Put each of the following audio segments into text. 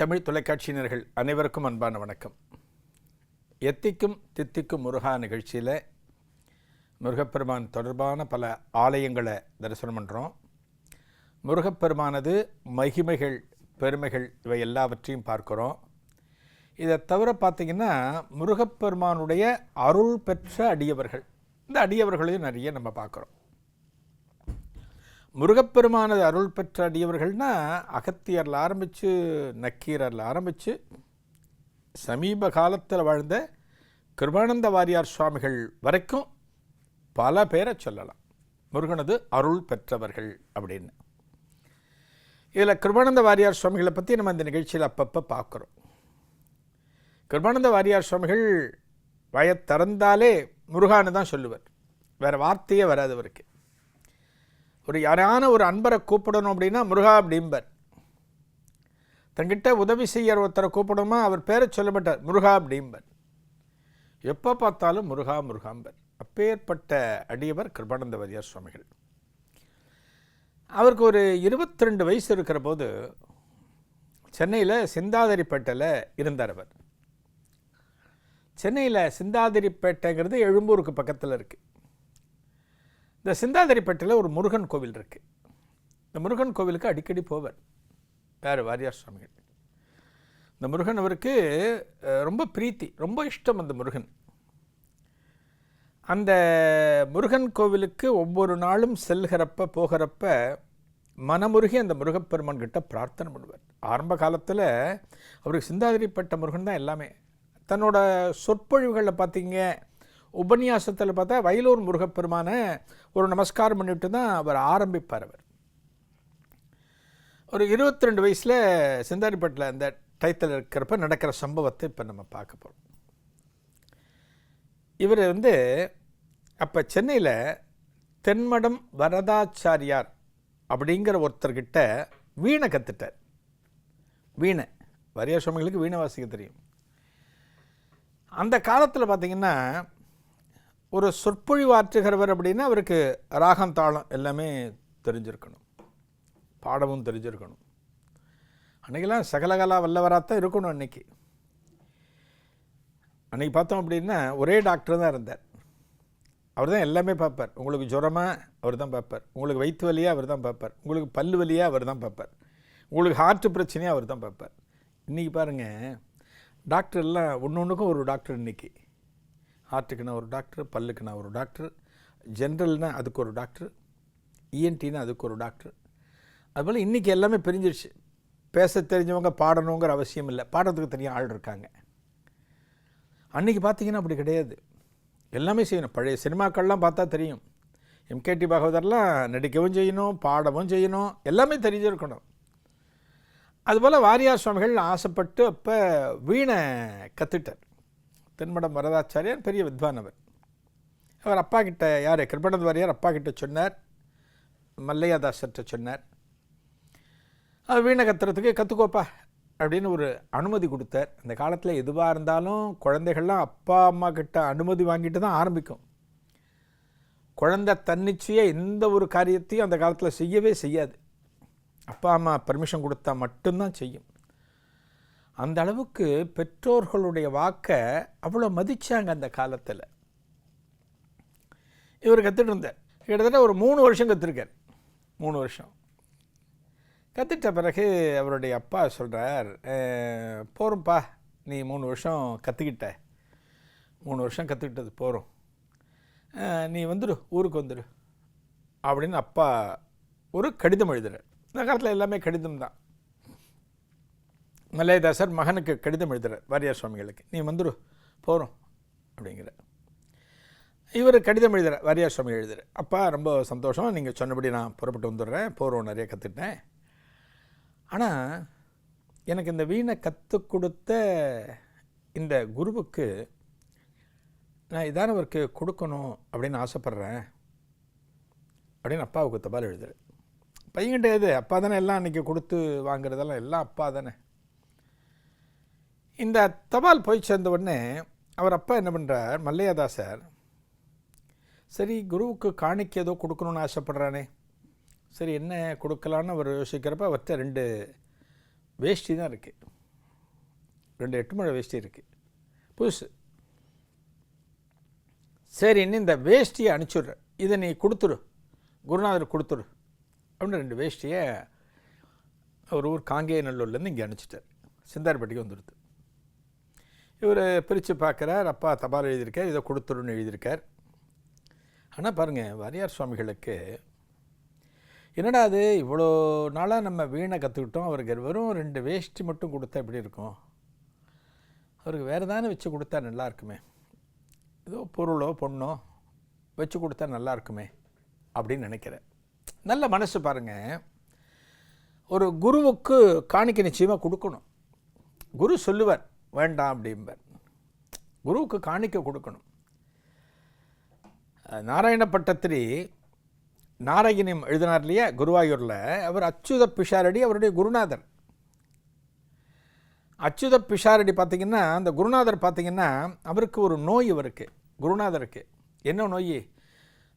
தமிழ் தொலைக்காட்சியினர்கள் அனைவருக்கும் அன்பான வணக்கம். எத்திக்கும் தித்திக்கும் முருகா நிகழ்ச்சியில் முருகப்பெருமான் தொடர்பான பல ஆலயங்களை தரிசனம் பண்ணுறோம் முருகப்பெருமானது மகிமைகள் பெருமைகள் இவை எல்லாவற்றையும் பார்க்குறோம். இதை தவிர பார்த்திங்கன்னா முருகப்பெருமானுடைய அருள் பெற்ற அடியவர்கள் இந்த அடியவர்களையும் நிறைய நம்ம பார்க்குறோம். முருகப்பெருமானது அருள் பெற்ற அடியவர்கள்னா அகத்தியரில் ஆரம்பித்து நக்கீரரில் ஆரம்பித்து சமீப காலத்தில் வாழ்ந்த கிருபானந்த வாரியார் சுவாமிகள் வரைக்கும் பல பேரை சொல்லலாம். முருகனது அருள் பெற்றவர்கள் அப்படின்னு. இதில் கிருபானந்த வாரியார் சுவாமிகளை பற்றி நம்ம இந்த நிகழ்ச்சியில் அப்பப்போ பார்க்குறோம் கிருபானந்த வாரியார் சுவாமிகள் வய திறந்தாலே முருகான்னு தான் சொல்லுவார். வேறு வார்த்தையே வராது அவருக்கு. ஒரு யாரான ஒரு அன்பரை கூப்பிடணும் அப்படின்னா முருகா அப்படிம்பர். தன்கிட்ட உதவி செய்யற ஒருத்தரை கூப்பிடணுமா அவர் பேரை சொல்ல மாட்டார் முருகா அப்படிம்பர். எப்போ பார்த்தாலும் முருகா முருகாம்பர். அப்பேற்பட்ட அடியவர் கிருபானந்தவதியார் சுவாமிகள். அவருக்கு ஒரு இருபத்தி ரெண்டு வயசு இருக்கிற போது சென்னையில் சிந்தாதிரிப்பேட்டையில் இருந்தார் அவர். சென்னையில் சிந்தாதிரிப்பேட்டைங்கிறது எழும்பூருக்கு பக்கத்தில் இருக்குது இந்த சிந்தாதிரிப்பட்டியில் ஒரு முருகன் கோவில் இருக்குது இந்த முருகன் கோவிலுக்கு அடிக்கடி போவார். யார்? வாரியார் சுவாமிகள். இந்த முருகன் அவருக்கு ரொம்ப பிரீத்தி ரொம்ப இஷ்டம் அந்த முருகன். அந்த முருகன் கோவிலுக்கு ஒவ்வொரு நாளும் செல்கிறப்ப போகிறப்ப மனமுருகி அந்த முருகப்பெருமான் கிட்ட பிரார்த்தனை பண்ணுவார். ஆரம்ப காலத்தில் அவருக்கு சிந்தாதிரிப்பட்ட முருகன் தான் எல்லாமே. தன்னோட சொற்பொழிவுகளில் பார்த்தீங்க உபன்யாசத்தில் பார்த்தா வயலூர் முருகப்பெருமான ஒரு நமஸ்காரம் பண்ணிட்டு தான் அவர் ஆரம்பிப்பார் அவர். ஒரு இருபத்தி ரெண்டு வயசில் சிந்தாரிப்பட்டில் அந்த டயத்தில் இருக்கிறப்ப நடக்கிற சம்பவத்தை இப்போ நம்ம பார்க்க போகிறோம் இவர் வந்து அப்போ சென்னையில் தென்மடம் வரதாச்சாரியார் அப்படிங்கிற ஒருத்தர்கிட்ட வீணை கற்றுட்டார் வீணை. வரியா சுவாமிகளுக்கு வீணை வாசிக்க தெரியும். அந்த காலத்தில் பார்த்தீங்கன்னா ஒரு சொற்பொழிவாற்றுகிறவர் அப்படின்னா அவருக்கு ராகம் தாளம் எல்லாமே தெரிஞ்சிருக்கணும். பாடமும் தெரிஞ்சிருக்கணும். அன்றைக்கெல்லாம் சகலகலா வல்லவராக தான் இருக்கணும் அன்னைக்கு. அன்றைக்கி பார்த்தோம் அப்படின்னா ஒரே டாக்டர் தான் இருந்தார். அவர் தான் எல்லாமே பார்ப்பார். உங்களுக்கு ஜுரமாக அவர் தான் பார்ப்பார். உங்களுக்கு வயிற்று வலியாக அவர் தான் பார்ப்பார். உங்களுக்கு பல்லு வலியாக அவர் தான் பார்ப்பார். உங்களுக்கு ஹார்ட் பிரச்சனையாக அவர் தான் பார்ப்பார். இன்றைக்கி பாருங்கள் டாக்டர் எல்லாம் ஒன்று ஒன்றுக்கும் ஒரு டாக்டர் இன்றைக்கி ஹார்ட்டுக்குன்னா ஒரு டாக்டர் பல்லுக்குன்னா ஒரு டாக்டர் ஜென்ரல்னா அதுக்கு ஒரு டாக்டர் இஎன்டினா அதுக்கு ஒரு டாக்டர். அதுபோல் இன்றைக்கி எல்லாமே பிரிஞ்சிருச்சு. பேச தெரிஞ்சவங்க பாடணுங்கிற அவசியம் இல்லை. பாடுறதுக்கு தனியாக ஆள் இருக்காங்க. அன்றைக்கி பார்த்தீங்கன்னா அப்படி கிடையாது. எல்லாமே செய்யணும். பழைய சினிமாக்கள்லாம் பார்த்தா தெரியும். எம்கேடி பாகவதர்லாம் நடிக்கவும் செய்யணும் பாடவும் செய்யணும். எல்லாமே தெரிஞ்சிருக்கணும். அதுபோல் வாரியார் சுவாமிகள் ஆசைப்பட்டு அப்போ வீணை கற்றுட்டார் தென்மடம் வரதாச்சாரியார் பெரிய வித்வான் அவர் அவர் அப்பா கிட்ட யார்? கிருபணத் வாரியார் அப்பா கிட்ட சொன்னார். மல்லையாதாசர்கிட்ட சொன்னார். அது வீணை கத்துறதுக்கு கற்றுக்கோப்பா அப்படின்னு ஒரு அனுமதி கொடுத்தார். அந்த காலத்தில் எதுவாக இருந்தாலும் குழந்தைகள்லாம் அப்பா அம்மா கிட்ட அனுமதி வாங்கிட்டு தான் ஆரம்பிக்கும். குழந்தை தன்னிச்சையாக எந்த ஒரு காரியத்தையும் அந்த காலத்தில் செய்யவே செய்யாது. அப்பா அம்மா பர்மிஷன் கொடுத்தா மட்டும்தான் செய்யும். அந்த அளவுக்கு பெற்றோர்களுடைய வாக்கை அவ்வளோ மதித்தாங்க அந்த காலத்தில். இவர் கற்றுட்டு இருந்தார் கிட்டத்தட்ட ஒரு மூணு வருஷம் கற்றுருக்கார் மூணு வருஷம். கற்றுட்ட பிறகு அவருடைய அப்பா சொல்கிறார் போகிறோம்ப்பா நீ மூணு வருஷம் கற்றுக்கிட்ட மூணு வருஷம் கற்றுக்கிட்டது போகிறோம் நீ வந்துடு ஊருக்கு வந்துடு அப்படின்னு அப்பா ஒரு கடிதம் எழுதுறார். இந்த காலத்தில் எல்லாமே கடிதம் தான். மல்லையதாசர் மகனுக்கு கடிதம் எழுதுகிறார் வாரியார் சுவாமிகளுக்கு. நீ வந்துடு போகிறோம் அப்படிங்கிற இவர் கடிதம் எழுதுகிறார் வாரியார் சுவாமி எழுதுறார். அப்பா ரொம்ப சந்தோஷம். நீங்கள் சொன்னபடி நான் புறப்பட்டு வந்துடுறேன் போகிறோம் நிறைய கற்றுட்டேன் ஆனால் எனக்கு இந்த வீணை கற்றுக் கொடுத்த இந்த குருவுக்கு நான் இதானவருக்கு கொடுக்கணும் அப்படின்னு ஆசைப்பட்றேன் அப்படின்னு அப்பாவுக்கு தபால் எழுதுறேன் பையன்கிட்ட எது அப்பா தானே எல்லாம் அன்றைக்கி கொடுத்து வாங்குறதெல்லாம் எல்லாம் அப்பா தானே. இந்த தபால் போய் சேர்ந்த உடனே அவர் அப்பா என்ன பண்ணுறார் மல்லையாதாசர் சரி குருவுக்கு காணிக்க ஏதோ கொடுக்கணும்னு ஆசைப்பட்றானே. சரி என்ன கொடுக்கலான்னு அவர் யோசிக்கிறப்ப அவர்கிட்ட ரெண்டு வேஷ்டி தான் இருக்குது ரெண்டு எட்டு மழை வேஷ்டி இருக்குது புதுசு. சரின்னு இந்த வேஷ்டியை அனுப்பிச்சுட்ற இதை நீ கொடுத்துரு. குருநாதர் கொடுத்துரு. அப்படின்னு ரெண்டு வேஷ்டியை ஒரு ஊர் காங்கேய நல்லூர்லேருந்து இங்கே அனுப்பிச்சிட்டார். சிந்தார்பட்டிக்கு வந்துடுது. இவர் பிரித்து பார்க்குறார். அப்பா தபால் எழுதியிருக்கார். இதை கொடுத்துருன்னு எழுதியிருக்கார். ஆனால் பாருங்கள் வாரியார் சுவாமிகளுக்கு என்னடா அது? இவ்வளோ நாளாக நம்ம வீணை கற்றுக்கிட்டோம் அவருக்கு வெறும் ரெண்டு வேஷ்டி மட்டும் கொடுத்தா எப்படி இருக்கும்? அவருக்கு வேறு தானே வச்சு கொடுத்தா நல்லா இருக்குமே. ஏதோ பொருளோ பொண்ணோ வச்சு கொடுத்தா நல்லா இருக்குமே அப்படின்னு நினைக்கிறேன். நல்ல மனசு பாருங்கள் ஒரு குருவுக்கு காணிக்க நிச்சயமாக கொடுக்கணும். குரு சொல்லுவார் வேண்டாம் அப்படிம்பர். குருவுக்கு காணிக்க கொடுக்கணும். நாராயண பட்டத்திரி நாராயணியம் எழுதினார் இல்லையா? குருவாயூரில். அவர் அச்சுத பிஷாரடி அவருடைய குருநாதர். அச்சுத பிஷாரடி பார்த்தீங்கன்னா அந்த குருநாதர் பார்த்தீங்கன்னா அவருக்கு ஒரு நோய் அவருக்கு குருநாதருக்கு. என்ன நோய்?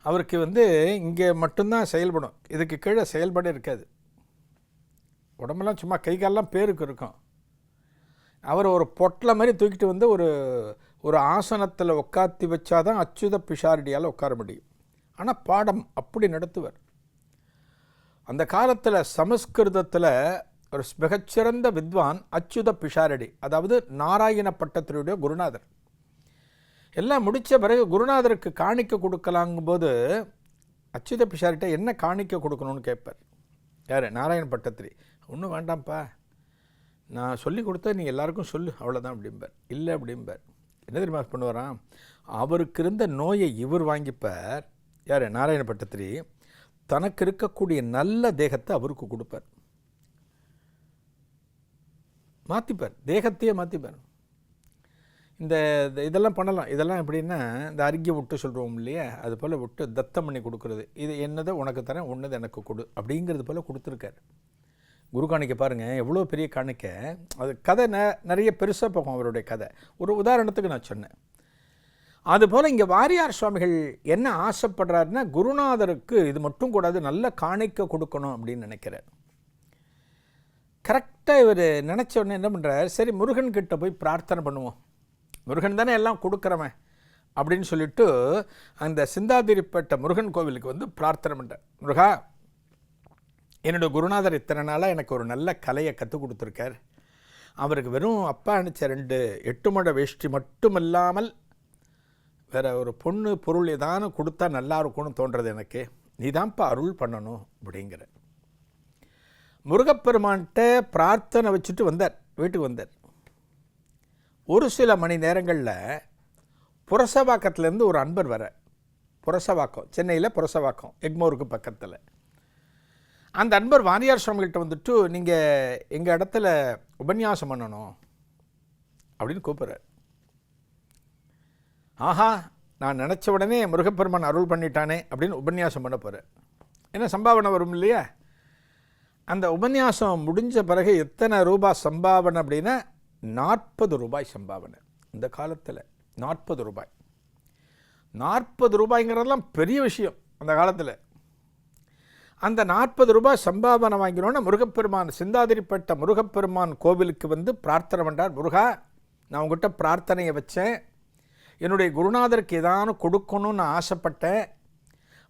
அவருக்கு வந்து இங்கே மட்டும்தான் செயல்படும். இதுக்கு கீழே செயல்பட இருக்காது. உடம்பெல்லாம் சும்மா கை காலெல்லாம் பேருக்கு இருக்கும். அவர் ஒரு பொட்டலை மாதிரி தூக்கிட்டு வந்து ஒரு ஒரு ஆசனத்தில் உட்காத்தி வச்சாதான் அச்சுத பிஷாரடியால் உட்கார முடியும். ஆனால் பாடம் அப்படி நடத்துவர். அந்த காலத்தில் சமஸ்கிருதத்தில் ஒரு மிகச்சிறந்த வித்வான் அச்சுத பிஷாரடி அதாவது நாராயண பட்டத்தினுடைய குருநாதர். எல்லாம் முடித்த பிறகு குருநாதருக்கு காணிக்க கொடுக்கலாங்கும்போது அச்சுத பிஷாரிட்ட என்ன காணிக்க கொடுக்கணும்னு கேட்பார் யார்? நாராயண பட்டத்திரி ஒன்றும் வேண்டாம்ப்பா. நான் சொல்லி கொடுத்தா நீ எல்லாருக்கும் சொல்லு அவ்வளோதான் அப்படிம்பார். இல்லை அப்படிம்பார். என்ன தெரியுமா பண்ணுவாராம்? அவருக்கு இருந்த நோயை இவர் வாங்கிப்பார். யார்? நாராயண பட்டத்திரி. தனக்கு இருக்கக்கூடிய நல்ல தேகத்தை அவருக்கு கொடுப்பார். மாற்றிப்பார் தேகத்தையே மாற்றிப்பார் இந்த இதெல்லாம் பண்ணலாம். இதெல்லாம் எப்படின்னா இந்த அருகிய விட்டு சொல்கிறோம் இல்லையா? அது போல் விட்டு தத்தம் பண்ணி கொடுக்குறது. இது என்னதை? உனக்கு தரேன் உன்னது எனக்கு கொடு. அப்படிங்கிறது போல் கொடுத்துருக்காரு. குரு காணிக்கை பாருங்கள் எவ்வளோ பெரிய காணிக்கை. அது கதை ந நிறைய பெருசாக போகும் அவருடைய கதை. ஒரு உதாரணத்துக்கு நான் சொன்னேன். அதுபோல் இங்கே வாரியார் சுவாமிகள் என்ன ஆசைப்படுறாருன்னா குருநாதருக்கு இது மட்டும் கூடாது நல்ல காணிக்க கொடுக்கணும் அப்படின்னு நினைக்கிறார். கரெக்டாக இவர் நினச்ச உடனே என்ன பண்ணுறாரு சரி முருகன் கிட்டே போய் பிரார்த்தனை பண்ணுவோம். முருகன் தானே எல்லாம் கொடுக்குறவன் அப்படின்னு சொல்லிட்டு அந்த சிந்தாதிரிப்பட்ட முருகன் கோவிலுக்கு வந்து பிரார்த்தனை பண்ணுறேன் முருகா என்னோடய குருநாதர் இத்தனை நாளாக எனக்கு ஒரு நல்ல கலையை கற்றுக் கொடுத்துருக்கார். அவருக்கு வெறும் அப்பா அனுப்பிச்ச ரெண்டு எட்டு மட வேஷ்டி மட்டும் இல்லாமல் வேறு ஒரு பொண்ணு பொருள் ஏதானு கொடுத்தா நல்லா இருக்கும்னு தோன்றது எனக்கு. நீதான்ப்பா அருள் பண்ணணும் அப்படிங்கிற முருகப்பெருமான்கிட்ட பிரார்த்தனை வச்சுட்டு வந்தார் வீட்டுக்கு வந்தார். ஒரு சில மணி நேரங்களில் புரசவாக்கத்துலேருந்து ஒரு அன்பர் வர புரசவாக்கம் சென்னையில் புரசவாக்கம் எக்மோருக்கு பக்கத்தில். அந்த அன்பர் வாரியார் சுவாமிகிட்ட வந்துட்டு நீங்கள் எங்கள் இடத்துல உபன்யாசம் பண்ணணும் அப்படின்னு கூப்பிட்றார். ஆஹா நான் நினச்ச உடனே முருகப்பெருமான் அருள் பண்ணிட்டானே அப்படின்னு உபன்யாசம் பண்ண போகிறேன் என்ன சம்பாவனை வரும் இல்லையா? அந்த உபன்யாசம் முடிஞ்ச பிறகு எத்தனை ரூபாய் சம்பாவனை அப்படின்னா நாற்பது ரூபாய் சம்பாவனை. இந்த காலத்தில் நாற்பது ரூபாய். நாற்பது ரூபாய்ங்கிறதெல்லாம் பெரிய விஷயம் அந்த காலத்தில். அந்த நாற்பது ரூபாய் சம்பாவனை வாங்கினோன்னா முருகப்பெருமான் சிந்தாதிரிப்பட்ட முருகப்பெருமான் கோவிலுக்கு வந்து பிரார்த்தனை பண்ணுறார் முருகா நான் உங்ககிட்ட பிரார்த்தனையை வச்சேன். என்னுடைய குருநாதருக்கு ஏதானு கொடுக்கணும்னு நான் ஆசைப்பட்டேன்.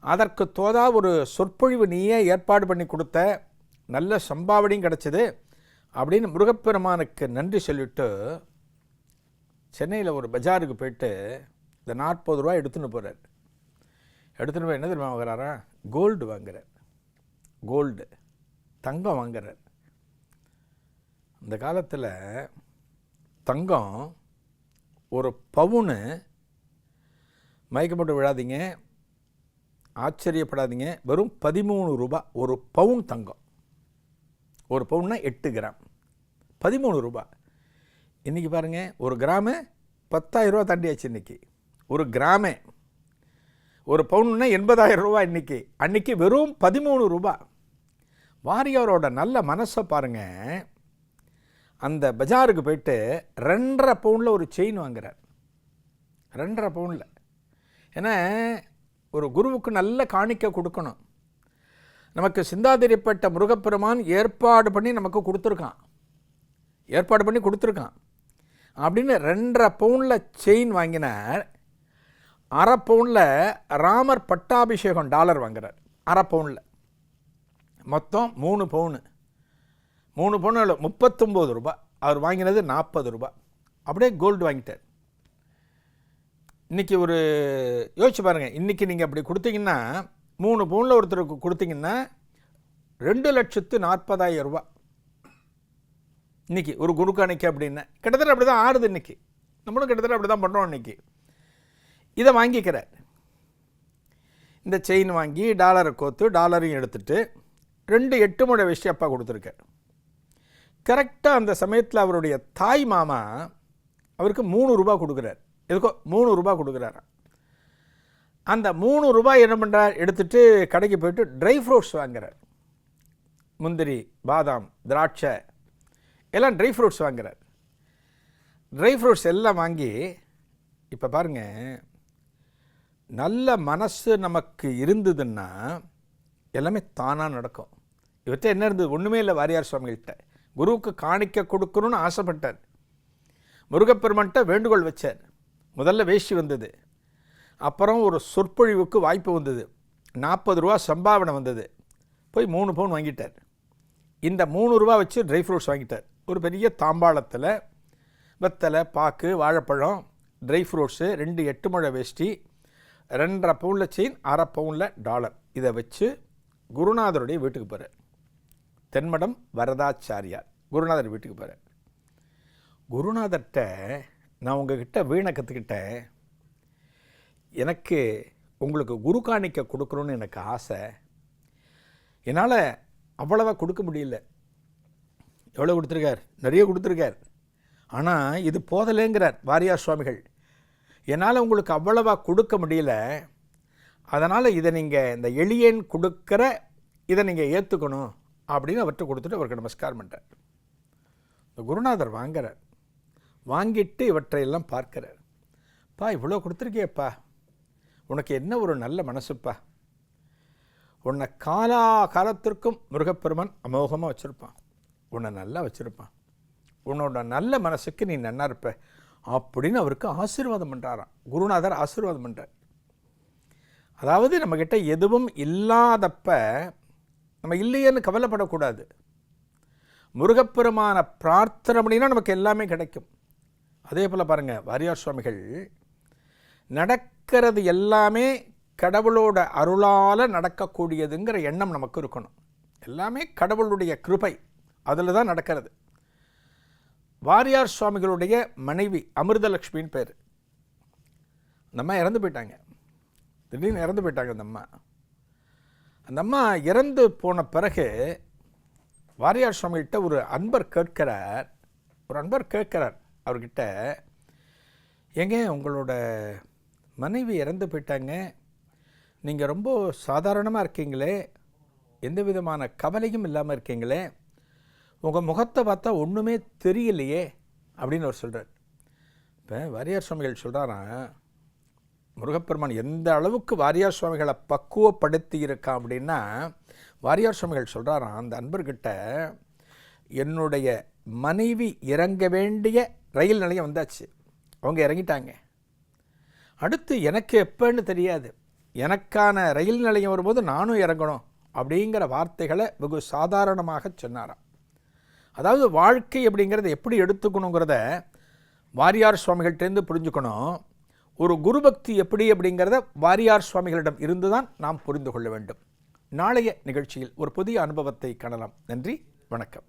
அதற்கு தோதா ஒரு சொற்பொழிவு நீயே ஏற்பாடு பண்ணி கொடுத்த. நல்ல சம்பாவனையும் கிடச்சிது. அப்படின்னு முருகப்பெருமானுக்கு நன்றி சொல்லிவிட்டு சென்னையில் ஒரு பஜாருக்கு போயிட்டு இந்த நாற்பது ரூபா எடுத்துன்னு போகிறார் எடுத்துன்னு போய் என்ன தெரியுமா வாங்குறாரா? கோல்டு வாங்குறார். கோல்டு தங்கம் வாங்குறார். அந்த காலத்தில் தங்கம் ஒரு பவுனு மயக்கப்பட்டு விழாதீங்க ஆச்சரியப்படாதீங்க வெறும் பதிமூணு ரூபாய் ஒரு பவுன் தங்கம். ஒரு பவுன்னா எட்டு கிராம். பதிமூணு ரூபா. இன்றைக்கி பாருங்கள் ஒரு கிராமு பத்தாயிரம் தாண்டியாச்சு இன்றைக்கி ஒரு கிராமே ஒரு பவுன்னா எண்பதாயிரம் ரூபா இன்றைக்கி அன்றைக்கி வெறும் பதிமூணு ரூபா. வாரியாரோட நல்ல மனசை பாருங்கள் அந்த பஜாருக்கு போயிட்டு ரெண்டரை பவுனில் ஒரு செயின் வாங்குறார். ரெண்டரை பவுனில். ஏன்னா ஒரு குருவுக்கு நல்ல காணிக்கை கொடுக்கணும். நமக்கு சிந்தாதிரிப்பட்ட முருகப்பெருமான் ஏற்பாடு பண்ணி நமக்கு கொடுத்துருக்கான். ஏற்பாடு பண்ணி கொடுத்துருக்கான். அப்படின்னு ரெண்டரை பவுனில் செயின் வாங்கினார். அரை பவுனில் ராமர் பட்டாபிஷேகம் டாலர் வாங்குறார். அரை பவுனில். மொத்தம் மூணு பவுனு. மூணு பவுன் முப்பத்தொம்போது ரூபாய். அவர் வாங்கினது நாற்பது ரூபாய். அப்படியே கோல்டு வாங்கிட்டார். இன்றைக்கி ஒரு யோசிச்சு பாருங்கள் இன்றைக்கி நீங்கள் அப்படி கொடுத்தீங்கன்னா மூணு பவுனில் ஒருத்தருக்கு கொடுத்தீங்கன்னா ரெண்டு லட்சத்து நாற்பதாயிரம் ரூபா இன்றைக்கி ஒரு குருக்காணிக்கு அப்படின்னா கிட்டத்தட்ட அப்படி தான் ஆடுது இன்றைக்கி நம்மளும் கிட்டத்தட்ட அப்படி தான் பண்ணுறோம் இன்றைக்கி இதை வாங்கிக்கிறார். இந்த செயின் வாங்கி டாலரை கோத்து டாலரையும் எடுத்துகிட்டு ரெண்டு எட்டு முறை விஷயம் அப்பா கொடுத்துருக்கார். கரெக்டாக அந்த சமயத்தில் அவருடைய தாய் மாமா அவருக்கு மூணு ரூபா கொடுக்குறார். எதுக்கோ மூணு ரூபா கொடுக்குறாரு. அந்த மூணு ரூபாய் என்ன பண்ணுறார் எடுத்துட்டு கடைக்கு போயிட்டு ட்ரை ஃப்ரூட்ஸ் வாங்குறார். முந்திரி பாதாம் திராட்சை எல்லாம் ட்ரை ஃப்ரூட்ஸ் வாங்குறார். ட்ரை ஃப்ரூட்ஸ் எல்லாம் வாங்கி இப்போ பாருங்கள் நல்ல மனசு நமக்கு இருந்ததுன்னா எல்லாமே தானாக நடக்கும். இவர்கிட்ட என்ன இருந்தது? ஒன்றுமே இல்லை வாரியார் சுவாமிகள்கிட்ட. குருவுக்கு காணிக்க கொடுக்கணும்னு ஆசைப்பட்டார். முருகப்பெருமன்ட்ட வேண்டுகோள் வச்சார். முதல்ல வேஷ்டி வந்தது. அப்புறம் ஒரு சொற்பொழிவுக்கு வாய்ப்பு வந்தது. நாற்பது ரூபா சம்பாவனை வந்தது. போய் மூணு பவுன் வாங்கிட்டார். இந்த மூணு ரூபா வச்சு ட்ரை ஃப்ரூட்ஸ் வாங்கிட்டார். ஒரு பெரிய தாம்பாளத்தில் வெத்தலை பாக்கு வாழைப்பழம் ட்ரை ஃப்ரூட்ஸு ரெண்டு எட்டு மழை வேஷ்டி ரெண்டரை பவுனில் செயின் அரை பவுனில் டாலர். இதை வச்சு குருநாதருடைய வீட்டுக்கு போகிறார் தென்மடம் வரதாச்சாரியார் குருநாதர் வீட்டுக்கு போகிறார் குருநாதர்கிட்ட நான் உங்ககிட்ட வீணை கற்றுக்கிட்டேன் எனக்கு உங்களுக்கு குரு காணிக்க கொடுக்கணும்னு எனக்கு ஆசை. என்னால் அவ்வளவா கொடுக்க முடியல. எவ்வளோ கொடுத்துருக்கார்? நிறைய கொடுத்துருக்கார். ஆனால் இது போதலைங்கிறார் வாரியார் சுவாமிகள். என்னால் உங்களுக்கு அவ்வளவா கொடுக்க முடியல. அதனால் இதை நீங்கள் இந்த எளியன் கொடுக்குற இதை நீங்கள் ஏற்றுக்கணும் அப்படின்னு அவர்கிட்ட கொடுத்துட்டு அவருக்கு நமஸ்காரம் பண்ணுறார் இந்த குருநாதர் வாங்குறார். வாங்கிட்டு இவற்றையெல்லாம் பார்க்கிறார். பா இவ்வளோ கொடுத்துருக்கியப்பா. உனக்கு என்ன ஒரு நல்ல மனசுப்பா. உன்னை காலா காலத்திற்கும் முருகப்பெருமான் அமோகமாக வச்சுருப்பான். உன்னை நல்லா வச்சுருப்பான். உன்னோட நல்ல மனசுக்கு நீ நன்னா இருப்ப. அப்படின்னு அவருக்கு ஆசீர்வாதம் பண்ணுறாராம் குருநாதர் ஆசீர்வாதம் பண்ணுறார் அதாவது நம்மக்கிட்ட எதுவும் இல்லாதப்ப நம்ம இல்லையேன்னு கவலைப்படக்கூடாது. முருகப்பெருமான பிரார்த்தனை பண்ணினா நமக்கு எல்லாமே கிடைக்கும். அதே போல் பாருங்கள் வாரியார் சுவாமிகள் நடக்கிறது எல்லாமே கடவுளோட அருளால் நடக்கக்கூடியதுங்கிற எண்ணம் நமக்கு இருக்கணும். எல்லாமே கடவுளுடைய கிருபை அதில் தான் நடக்கிறது. வாரியார் சுவாமிகளுடைய மனைவி அமிர்தலக்ஷ்மின்னு பேர். நம்ம இறந்து போயிட்டாங்க. திடீர்னு இறந்து போயிட்டாங்க அந்த அம்மா. அந்த அம்மா இறந்து போன பிறகு வாரியார் சுவாமிகிட்ட ஒரு அன்பர் கேட்கிறார். ஒரு அன்பர் கேட்கிறார் அவர்கிட்ட ஏங்க உங்களோட மனைவி இறந்து போயிட்டாங்க. நீங்கள் ரொம்ப சாதாரணமாக இருக்கீங்களே. எந்த விதமான கவலையும் இல்லாமல் இருக்கீங்களே. உங்கள் முகத்தை பார்த்தா ஒன்றுமே தெரியலையே. அப்படின்னு அவர் சொல்கிறார் இப்போ வாரியார் சுவாமிகள் சொல்கிறாராம் முருகப்பெருமான் எந்த அளவுக்கு வாரியார் சுவாமிகளை பக்குவப்படுத்தி இருக்கான் அப்படின்னா வாரியார் சுவாமிகள் சொல்கிறாராம் அந்த அன்பர்கிட்ட என்னுடைய மனைவி இறங்க வேண்டிய ரயில் நிலையம் வந்தாச்சு. அவங்க இறங்கிட்டாங்க. அடுத்து எனக்கு எப்போன்னு தெரியாது. எனக்கான ரயில் நிலையம் வரும்போது நானும் இறங்கணும் அப்படிங்கிற வார்த்தைகளை வெகு சாதாரணமாக சொன்னாராம். அதாவது வாழ்க்கை அப்படிங்கிறத எப்படி எடுத்துக்கணுங்கிறத வாரியார் சுவாமிகள்கிட்டேருந்து புரிஞ்சுக்கணும். ஒரு குருபக்தி எப்படி அப்படிங்கிறத வாரியார் சுவாமிகளிடம் இருந்து தான் நாம் புரிந்து கொள்ள வேண்டும். நாளைய நிகழ்ச்சியில் ஒரு புதிய அனுபவத்தை காணலாம். நன்றி வணக்கம்.